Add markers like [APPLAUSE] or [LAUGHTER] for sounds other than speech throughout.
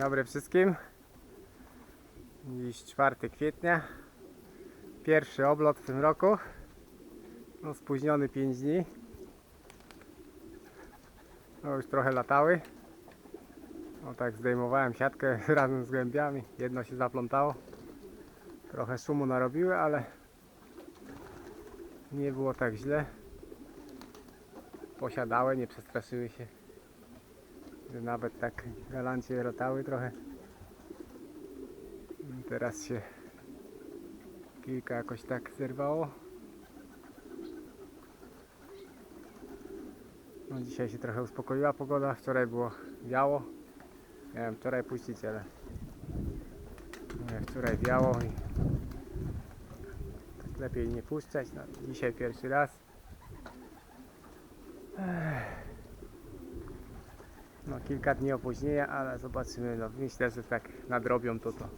dobry wszystkim. Dziś 4 kwietnia. Pierwszy oblot w tym roku. No, spóźniony 5 dni. No, już trochę latały. No tak zdejmowałem siatkę [LAUGHS] razem z głębiami. Jedno się zaplątało. Trochę szumu narobiły, ale nie było tak źle. Posiadały, nie przestraszyły się że nawet tak galancie rotały trochę. Teraz się kilka jakoś tak zerwało. No dzisiaj się trochę uspokoiła pogoda, wczoraj było wiało. Miałem wczoraj puścić, ale wczoraj wiało i tak lepiej nie puszczać. No, dzisiaj pierwszy raz. No kilka dni opóźnienia, ale zobaczymy. No, myślę, że tak nadrobią to to.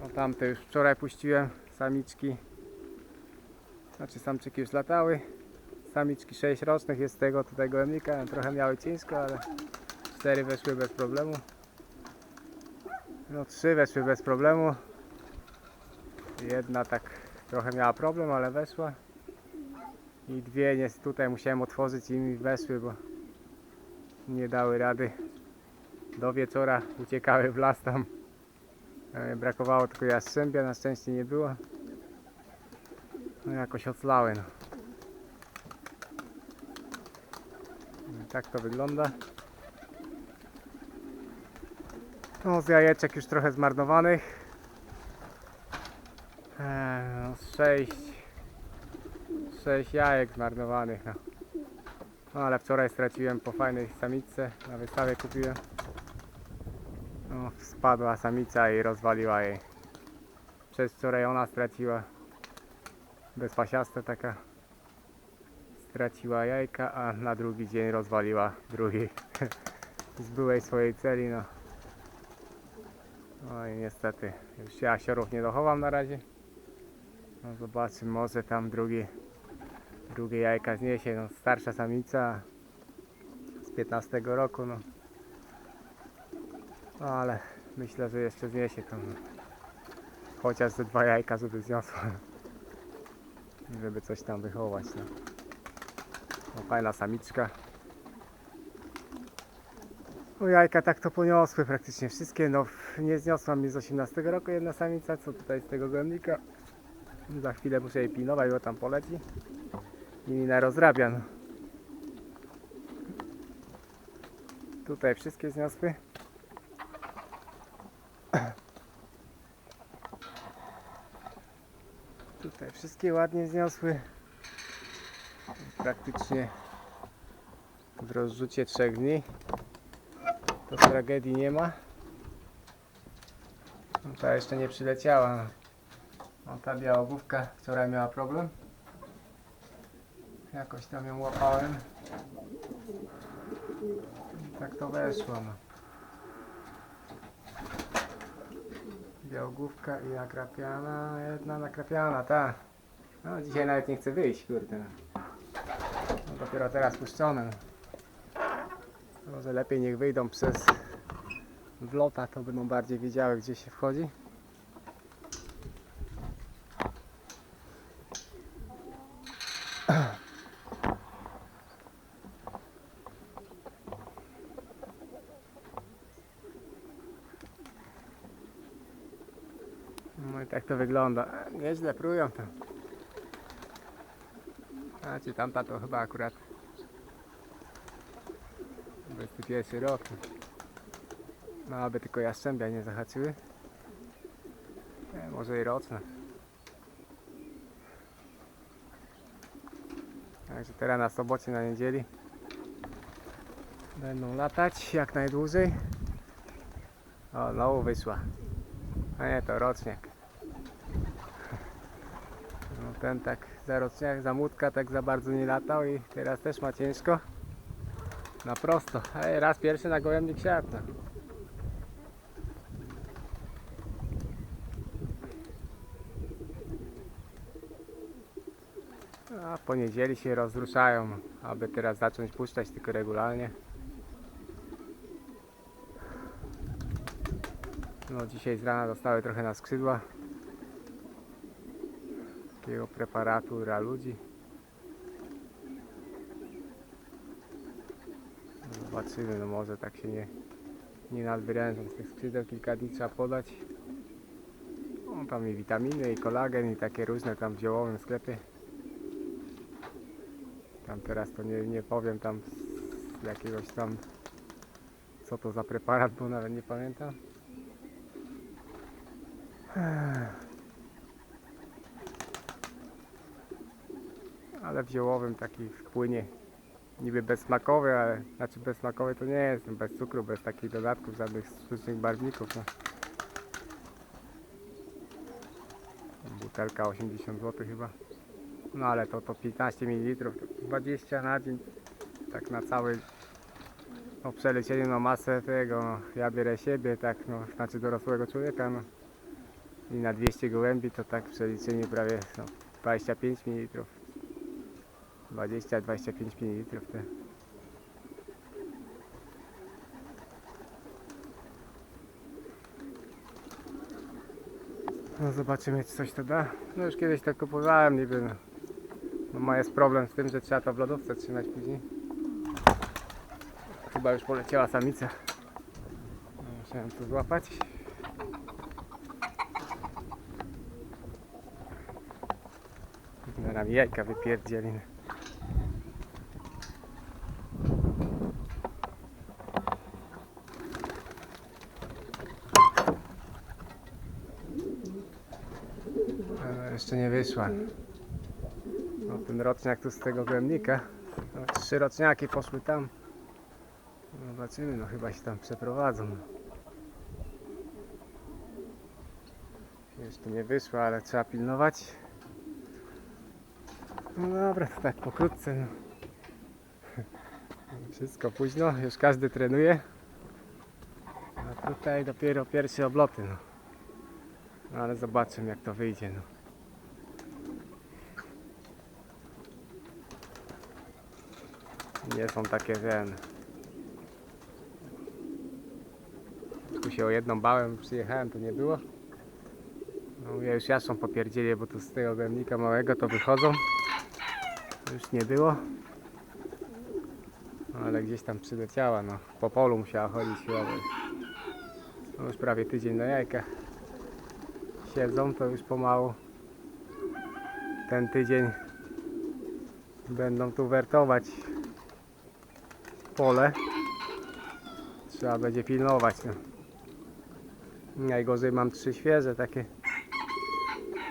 No tamte już wczoraj puściłem samiczki. Znaczy samczyki już latały. Samiczki 6 rocznych jest tego tutaj gołębnika. Trochę miały ciężko, ale 4 weszły bez problemu. No 3 weszły bez problemu. Jedna tak trochę miała problem, ale weszła. I dwie nie, tutaj musiałem otworzyć i mi weszły, bo nie dały rady. Do wieczora uciekały w las tam. E, Brakowało tylko jastrzębia, na szczęście nie było. No jakoś oclały no. I Tak to wygląda. No z jajeczek już trochę zmarnowanych. Eee, no, z sześć, sześć jajek zmarnowanych. No. No ale wczoraj straciłem po fajnej samiczce, na wystawie kupiłem. No, spadła samica i rozwaliła jej. Przez wczoraj ona straciła. Bezpasiasta taka. Straciła jajka, a na drugi dzień rozwaliła drugi. [LAUGHS] Z byłej swojej celi, no. No i niestety, już się asiorów nie dochowam na razie. No zobaczymy, może tam drugi drugie jajka zniesie, no starsza samica z 15 roku, no. no ale myślę, że jeszcze zniesie to, no. chociaż ze dwa jajka, żeby zniosła, [LAUGHS] żeby coś tam wychować, no. no fajna samiczka. No jajka tak to poniosły praktycznie wszystkie, no nie zniosła mnie z 18 roku jedna samica, co tutaj z tego gołębnika. Za chwilę muszę jej pilnować, bo tam poleci i na rozrabia. No. Tutaj wszystkie zniosły. Tutaj wszystkie ładnie zniosły. Praktycznie w rozrzucie trzech dni. To tragedii nie ma. Ta jeszcze nie przyleciała. No, ta białogłówka wczoraj miała problem. Jakoś tam ją łapałem. I tak to weszło. No. Białogłówka i nakrapiana. Jedna nakrapiana, ta. No dzisiaj nawet nie chcę wyjść, kurde. No, dopiero teraz puszczone. No. Może lepiej niech wyjdą przez wlota, to będą bardziej wiedziały gdzie się wchodzi. Tak to wygląda. Nieźle prują tam. A ci tamta to chyba akurat 21 rok. No aby tylko jastrzębia nie zahaczyły. E, może i roczne. Także teraz na sobocie, na niedzieli będą latać jak najdłużej. O, znowu wyszła. A nie, to roczniak. No ten tak za roczniak, za tak za bardzo nie latał i teraz też ma ciężko. Na prosto. Ej, raz pierwszy na gołębnik no. A w poniedzieli się rozruszają, aby teraz zacząć puszczać tylko regularnie. No dzisiaj z rana dostały trochę na skrzydła. Takiego preparatu dla ludzi. Zobaczymy, no może tak się nie, nie nadwyrężą z tych skrzydeł. Kilka dni trzeba podać. No tam i witaminy, i kolagen, i takie różne tam w ziołowym sklepie. Tam teraz to nie, nie powiem tam z jakiegoś tam co to za preparat, bo nawet nie pamiętam. Ale w ziołowym taki wpłynie niby bezsmakowy, ale znaczy bezsmakowy to nie jest, bez cukru, bez takich dodatków, żadnych sztucznych barwników. No. Butelka 80 zł chyba. No ale to, to 15 ml, to 20 na dzień, tak na cały o przelecieniu no masę tego, no, ja biorę siebie, tak, no, znaczy dorosłego człowieka, no. I na 200 gołębi to tak w przeliczeniu prawie no, 25 ml. 20-25 ml te. No zobaczymy czy coś to da. No już kiedyś tak kupowałem niby no. no ma jest problem z tym, że trzeba to w lodówce trzymać później. Chyba już poleciała samica. No, Musiałem to złapać. Mi jajka wypierdzieli. Ale jeszcze nie wyszła. No, ten roczniak tu z tego głębnika. Trzy roczniaki poszły tam. Zobaczymy, no chyba się tam przeprowadzą. Jeszcze nie wyszła, ale trzeba pilnować. No dobra, to tak pokrótce. No. Wszystko późno, już każdy trenuje. A tutaj dopiero pierwsze obloty. No. No, ale zobaczymy jak to wyjdzie. No. Nie są takie ten. Tu się o jedną bałem, przyjechałem, to nie było. No ja już jaszą popierdzieli, bo tu z tego gębnika małego to wychodzą. Już nie było. No, ale gdzieś tam przyleciała, no. Po polu musiała chodzić chyba, już prawie tydzień na jajkach siedzą, to już pomału ten tydzień będą tu wertować pole. Trzeba będzie pilnować. No. Najgorzej mam trzy świeże takie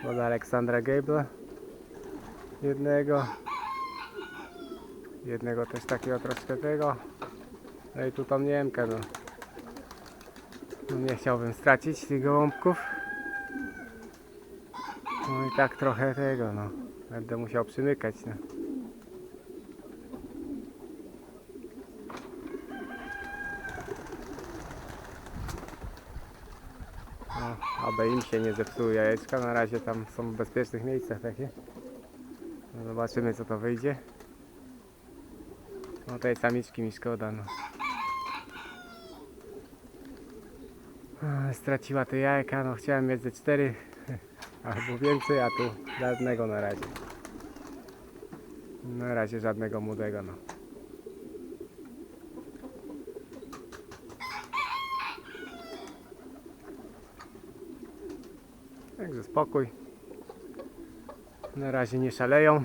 od Aleksandra Gable. Jednego. Jednego też takiego troszkę tego. No i tu tą Niemkę. No. No nie chciałbym stracić tych gołąbków. No i tak trochę tego, no. Będę musiał przymykać, no. No, aby im się nie zepsuły jajeczka, na razie tam są w bezpiecznych miejscach takie. No zobaczymy co to wyjdzie. No tej samiczki mi szkoda, no. Straciła te jajka, no chciałem mieć ze cztery [LAUGHS] albo więcej, a tu żadnego na razie. Na razie żadnego młodego, no. Także spokój. Na razie nie szaleją.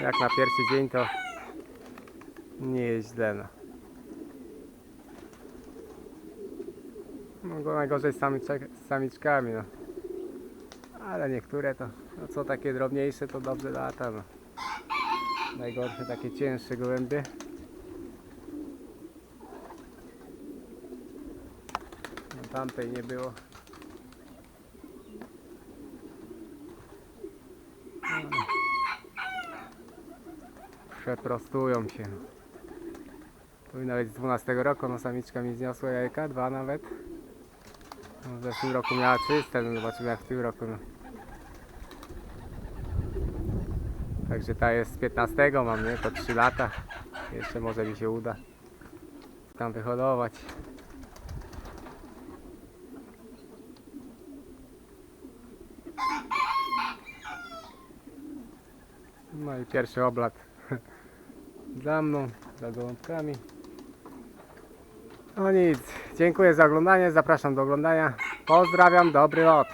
Jak na pierwszy dzień to nie jest źle. No. No go najgorzej z samiczkami, no. Ale niektóre to, no co takie drobniejsze to dobrze lata, no. Najgorsze takie cięższe gołębie. No tamtej nie było. przeprostują się. Powinna być z 12 roku, no samiczka mi zniosła jajka, dwa nawet. No, w zeszłym roku miała czyste, no zobaczymy jak w tym roku. No. Także ta jest z 15 mam, nie? To 3 lata. Jeszcze może mi się uda tam wyhodować. No i pierwszy oblat. [LAUGHS] za mną, za gołąbkami. No nic, dziękuję za oglądanie, zapraszam do oglądania. Pozdrawiam, dobry lot.